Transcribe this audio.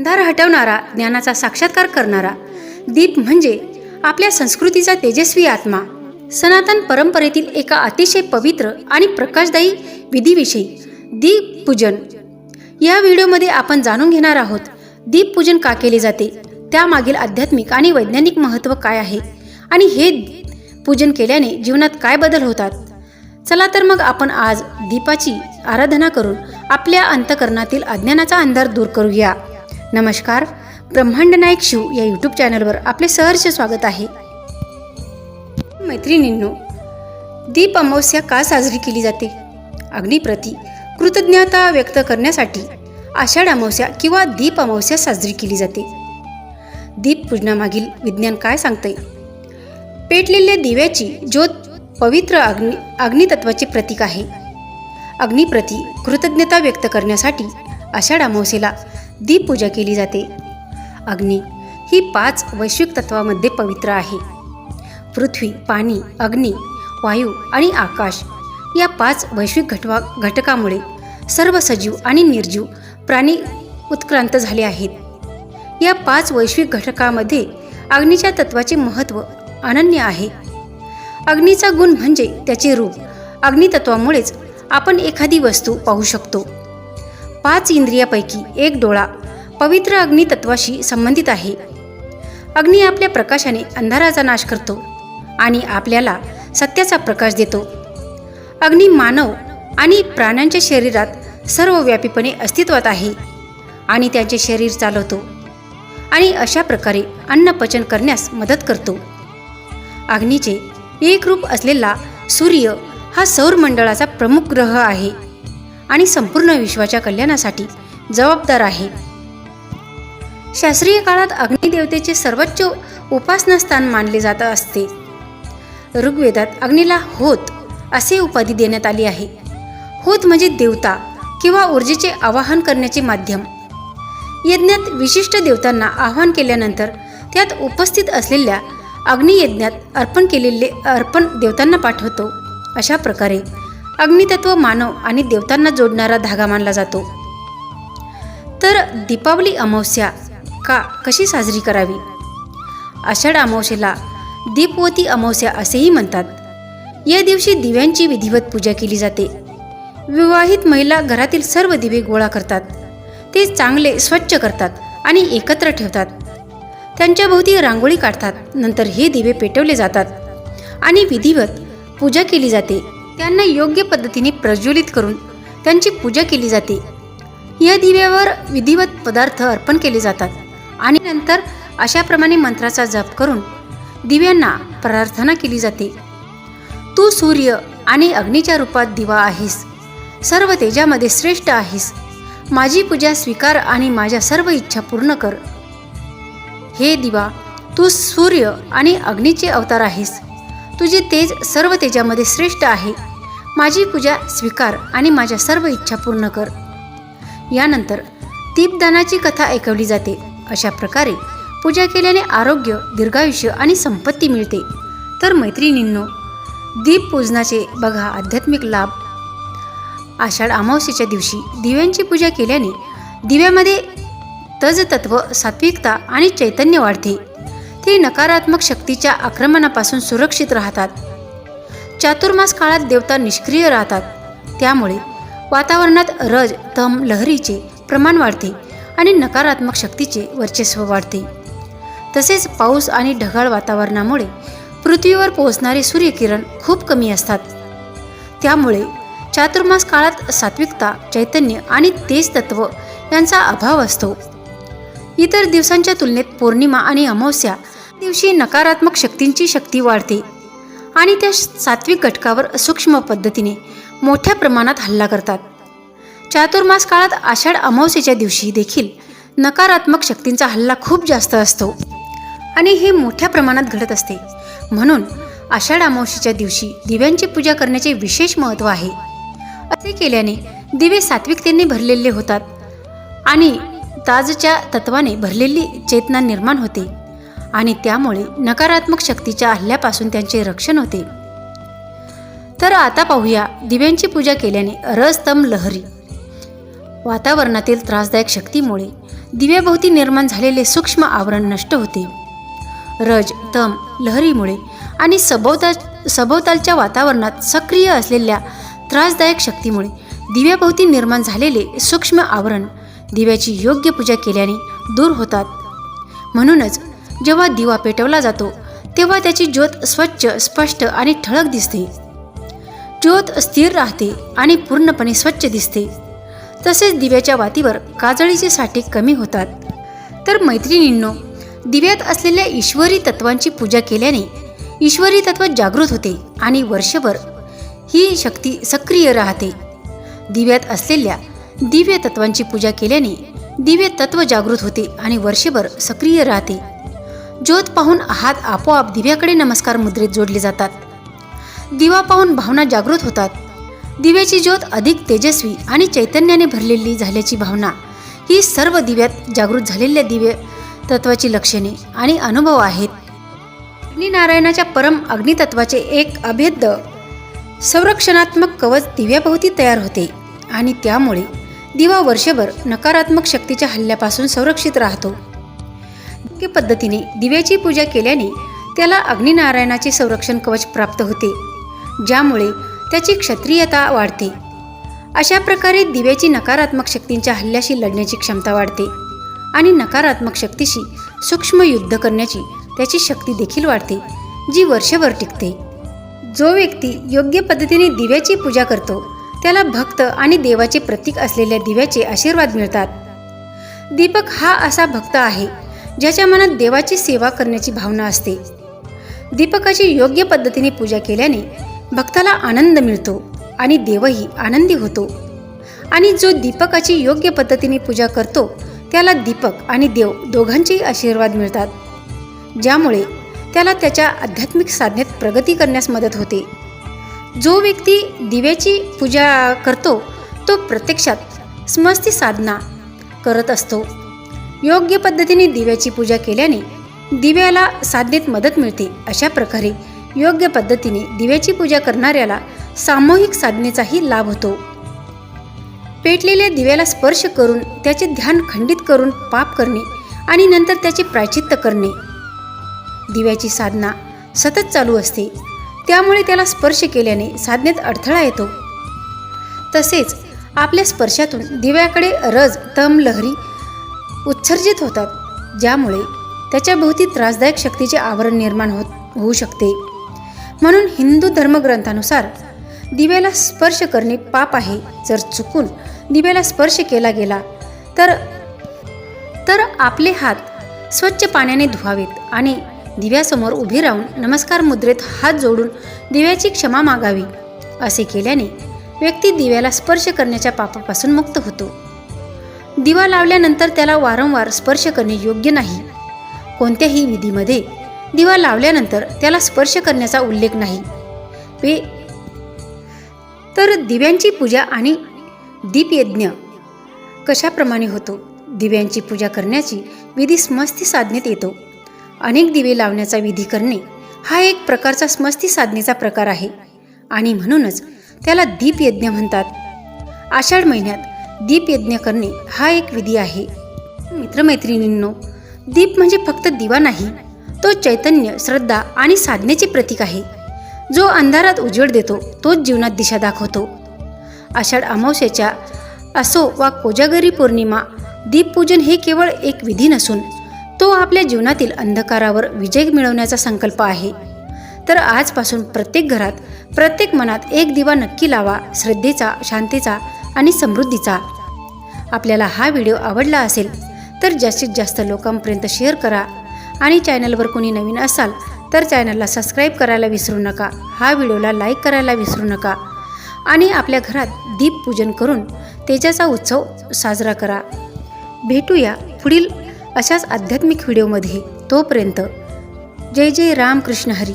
अंधार हटवणारा ज्ञानाचा साक्षात्कार करणारा दीप म्हणजे आपल्या संस्कृतीचा तेजस्वी आत्मा. सनातन परंपरेतील एका अतिशय पवित्र आणि प्रकाशदायी विधीविषयी दीप पूजन. या व्हिडिओमध्ये आपण जाणून घेणार आहोत दीप पूजन का केले जाते? त्यामागील आध्यात्मिक आणि वैज्ञानिक महत्त्व काय आहे? आणि हे पूजन केल्याने जीवनात काय बदल होतात? चला तर मग आपण आज दीपाची आराधना करून आपल्या अंतकरणातील अज्ञानाचा अंधार दूर करूया. नमस्कार. ब्रह्मांड नायक शिव या यूट्यूब चॅनलवर आपले सहर्ष स्वागत आहे. मैत्रिणींनो दीप अमावस्या का साजरी केली जाते? अग्निप्रती कृतज्ञता व्यक्त करण्यासाठी आषाढ अमावस्या किंवा दीप अमावस्या साजरी केली जाते. दीप पूजनामागील विज्ञान काय सांगते पेटलेल्या दिव्याची ज्योत पवित्र अग्नि अग्नितत्वाचे प्रतीक आहे. अग्निप्रती कृतज्ञता व्यक्त करण्यासाठी आषाढ अमावस्येला दीपपूजा केली जाते. अग्नी ही पाच वैश्विक तत्वामध्ये पवित्र आहे. पृथ्वी पाणी अग्नी वायू आणि आकाश या पाच वैश्विक घटवा घटकामुळे सर्व सजीव आणि निर्जीव प्राणी उत्क्रांत झाले आहेत. या पाच वैश्विक घटकामध्ये अग्नीच्या तत्वाचे महत्त्व अनन्य आहे. अग्नीचा गुण म्हणजे त्याचे रूप. अग्नितत्वामुळेच आपण एखादी वस्तू पाहू शकतो. पाच इंद्रियापैकी एक डोळा पवित्र अग्नितत्वाशी संबंधित आहे. अग्नी आपल्या प्रकाशाने अंधाराचा नाश करतो आणि आपल्याला सत्याचा प्रकाश देतो. अग्नी मानव आणि प्राण्यांच्या शरीरात सर्वव्यापीपणे अस्तित्वात आहे आणि त्यांचे शरीर चालवतो आणि अशा प्रकारे अन्न पचन करण्यास मदत करतो. अग्नीचे एक रूप असलेला सूर्य हा सौरमंडळाचा प्रमुख ग्रह आहे. आणि संपूर्ण विश्वाच्या कल्याणासाठी जबाबदार आहे. शास्त्रीय काळात अग्निदेवतेचे सर्वोच्च उपासनास्थान मानले जात असते. ऋग्वेदात अग्नीला होत असे उपाधी देण्यात आली आहे. होत म्हणजे देवता किंवा ऊर्जेचे आवाहन करण्याचे माध्यम. यज्ञात विशिष्ट देवतांना आवाहन केल्यानंतर त्यात उपस्थित असलेल्या अग्नियज्ञात अर्पण केलेले अर्पण देवतांना पाठवतो. अशा प्रकारे अग्नितत्व मानव आणि देवतांना जोडणारा धागा मानला जातो. तर दीपावली अमावस्या का कशी साजरी करावी? आषाढ अमावस्येला दीपवती अमावस्या असेही म्हणतात. या दिवशी दिव्यांची विधिवत पूजा केली जाते. विवाहित महिला घरातील सर्व दिवे गोळा करतात. ते चांगले स्वच्छ करतात आणि एकत्र ठेवतात. त्यांच्या भोवती रांगोळी काढतात. नंतर हे दिवे पेटवले जातात आणि विधिवत पूजा केली जाते. त्यांना योग्य पद्धतीने प्रज्वलित करून त्यांची पूजा केली जाते. या दिव्यावर विधिवत पदार्थ अर्पण केले जातात आणि नंतर अशाप्रमाणे मंत्राचा जप करून दिव्यांना प्रार्थना केली जाते. तू सूर्य आणि अग्नीच्या रूपात दिवा आहेस. सर्व तेजामध्ये श्रेष्ठ आहेस. माझी पूजा स्वीकार आणि माझ्या सर्व इच्छा पूर्ण कर. हे दिवा तू सूर्य आणि अग्नीचे अवतार आहेस. तुझे तेज सर्व तेजामध्ये श्रेष्ठ आहे. माझी पूजा स्वीकार आणि माझ्या सर्व इच्छा पूर्ण कर. यानंतर दीपदानाची कथा ऐकवली जाते. अशा प्रकारे पूजा केल्याने आरोग्य दीर्घायुष्य आणि संपत्ती मिळते. तर मैत्रिणींनो दीप पूजनाचे बघा आध्यात्मिक लाभ. आषाढ अमावस्येच्या दिवशी दिव्यांची पूजा केल्याने दिव्यामध्ये तजतत्व सात्विकता आणि चैतन्य वाढते. ते नकारात्मक शक्तीच्या आक्रमणापासून सुरक्षित राहतात. चातुर्मास काळात देवता निष्क्रिय राहतात. त्यामुळे वातावरणात रज तम लहरीचे प्रमाण वाढते आणि नकारात्मक शक्तीचे वर्चस्व वाढते. तसेच पाऊस आणि ढगाळ वातावरणामुळे पृथ्वीवर पोहोचणारे सूर्यकिरण खूप कमी असतात. त्यामुळे चातुर्मास काळात सात्विकता चैतन्य आणि तेज तत्व यांचा अभाव असतो. इतर दिवसांच्या तुलनेत पौर्णिमा आणि अमावस्या दिवशी नकारात्मक शक्तींची शक्ती वाढते आणि त्या सात्विक घटकावर सूक्ष्म पद्धतीने मोठ्या प्रमाणात हल्ला करतात. चातुर्मास काळात आषाढ अमावस्येच्या दिवशी देखील नकारात्मक शक्तींचा हल्ला खूप जास्त असतो आणि हे मोठ्या प्रमाणात घडत असते. म्हणून आषाढ अमावस्येच्या दिवशी दिव्यांची पूजा करण्याचे विशेष महत्त्व आहे. असे केल्याने दिवे सात्विकतेने भरलेले होतात आणि ताजच्या तत्वाने भरलेली चेतना निर्माण होते. आणि त्यामुळे नकारात्मक शक्तीच्या हल्ल्यापासून त्यांचे रक्षण होते. तर आता पाहूया दिव्यांची पूजा केल्याने रसतम लहरी. वातावरणातील त्रासदायक शक्तीमुळे दिव्याभोवती निर्माण झालेले सूक्ष्म आवरण नष्ट होते. रज तम लहरीमुळे आणि सभोवता सभोवतालच्या वातावरणात सक्रिय असलेल्या त्रासदायक शक्तीमुळे दिव्याभोवती निर्माण झालेले सूक्ष्म आवरण दिव्याची योग्य पूजा केल्याने दूर होतात. म्हणूनच जेव्हा दिवा पेटवला जातो तेव्हा त्याची ज्योत स्वच्छ स्पष्ट आणि ठळक दिसते. ज्योत स्थिर राहते आणि पूर्णपणे स्वच्छ दिसते. तसेच दिव्याच्या वातीवर काजळीचे साठे कमी होतात. तर मैत्रिणींनो दिव्यात असलेल्या ईश्वरी तत्वांची पूजा केल्याने ईश्वरी तत्व जागृत होते आणि वर्षभर ही शक्ती सक्रिय राहते. दिव्यात असलेल्या दिव्य तत्वांची पूजा केल्याने दिव्य तत्व जागृत होते आणि वर्षभर सक्रिय राहते. ज्योत पाहून हात आपोआप दिव्याकडे नमस्कार मुद्रेत जोडले जातात. दिवा पाहून भावना जागृत होतात. दिव्याची ज्योत अधिक तेजस्वी आणि चैतन्याने भरलेली झाल्याची भावना. ही सर्व दिव्यात जागृत झालेल्या दिव्य तत्वाची लक्षणे आणि अनुभव आहेत. अग्निनारायणाच्या परम अग्नितत्वाचे एक अभेद्य संरक्षणात्मक कवच दिव्याभोवती तयार होते आणि त्यामुळे दिवा वर्षभर नकारात्मक शक्तीच्या हल्ल्यापासून संरक्षित राहतो. योग्य पद्धतीने दिव्याची पूजा केल्याने त्याला अग्निनारायणाचे संरक्षण कवच प्राप्त होते ज्यामुळे त्याची क्षत्रियता वाढते. अशा प्रकारे दिव्याची नकारात्मक शक्तींच्या हल्ल्याशी लढण्याची क्षमता वाढते आणि नकारात्मक शक्तीशी सूक्ष्म युद्ध करण्याची त्याची शक्ती देखील वाढते जी वर्षभर टिकते. जो व्यक्ती योग्य पद्धतीने दिव्याची पूजा करतो त्याला भक्त आणि देवाचे प्रतीक असलेल्या दिव्याचे आशीर्वाद मिळतात. दीपक हा असा भक्त आहे ज्याच्या मनात देवाची सेवा करण्याची भावना असते. दीपकाची योग्य पद्धतीने पूजा केल्याने भक्ताला आनंद मिळतो आणि देवही आनंदी होतो. आणि जो दीपकाची योग्य पद्धतीने पूजा करतो त्याला दीपक आणि देव दोघांचेही आशीर्वाद मिळतात. ज्यामुळे त्याला त्याच्या आध्यात्मिक साधनेत प्रगती करण्यास मदत होते. जो व्यक्ती दिव्याची पूजा करतो तो प्रत्यक्षात स्मस्ती साधना करत असतो. योग्य पद्धतीने दिव्याची पूजा केल्याने दिव्याला साधनेत मदत मिळते. अशा प्रकारे योग्य पद्धतीने दिव्याची पूजा करणाऱ्याला सामूहिक साधनेचाही लाभ होतो. पेटलेल्या दिव्याला स्पर्श करून त्याचे ध्यान खंडित करून पाप करणे आणि नंतर त्याचे प्रायचित्त करणे. दिव्याची साधना सतत चालू असते. त्यामुळे त्याला स्पर्श केल्याने साधनेत अडथळा येतो. तसेच आपल्या स्पर्शातून दिव्याकडे रज तम लहरी उत्सर्जित होतात ज्यामुळे त्याच्या भोवती त्रासदायक शक्तीचे आवरण निर्माण होत होऊ शकते. म्हणून हिंदू धर्मग्रंथानुसार दिव्याला स्पर्श करणे पाप आहे. जर चुकून दिव्याला स्पर्श केला गेला तर तर आपले हात स्वच्छ पाण्याने धुवावेत आणि दिव्यासमोर उभे राहून नमस्कार मुद्रेत हात जोडून दिव्याची क्षमा मागावी असे केल्याने व्यक्ती दिव्याला स्पर्श करण्याच्या पापापासून मुक्त होतो. दिवा लावल्यानंतर त्याला वारंवार स्पर्श करणे योग्य नाही. कोणत्याही विधीमध्ये दिवा लावल्यानंतर त्याला स्पर्श करण्याचा उल्लेख नाही. वे तर दिव्यांची पूजा आणि दीपयज्ञ कशाप्रमाणे होतो? दिव्यांची पूजा करण्याची विधी स्मस्ती साधनेत येतो. अनेक दिवे लावण्याचा विधी करणे हा एक प्रकारचा स्मस्ती साधनेचा प्रकार आहे. आणि म्हणूनच त्याला दीपयज्ञ म्हणतात. आषाढ महिन्यात दीपयज्ञ करणे हा एक विधी आहे. मित्रमैत्रिणींनो दीप म्हणजे फक्त दिवा नाही तो चैतन्य श्रद्धा आणि साधनेचे प्रतीक आहे. जो अंधारात उजेड देतो तोच जीवनात दिशा दाखवतो. आषाढ अमावस्येच्या असो वा कोजागरी पौर्णिमा दीपपूजन हे केवळ एक विधी नसून तो आपल्या जीवनातील अंधकारावर विजय मिळवण्याचा संकल्प आहे. तर आजपासून प्रत्येक घरात प्रत्येक मनात एक दिवा नक्की लावा श्रद्धेचा शांतीचा आणि समृद्धीचा. आपल्याला हा व्हिडिओ आवडला असेल तर जास्तीत जास्त लोकांपर्यंत शेअर करा आणि चॅनलवर कोणी नवीन असाल तर चॅनलला सबस्क्राईब करायला विसरू नका. हा व्हिडिओला लाईक करायला विसरू नका. आणि आपल्या घरात दीपपूजन करून तेजाचा उत्सव साजरा करा. भेटूया पुढील अशाच आध्यात्मिक व्हिडिओमध्ये. तोपर्यंत जय जय रामकृष्ण हरी.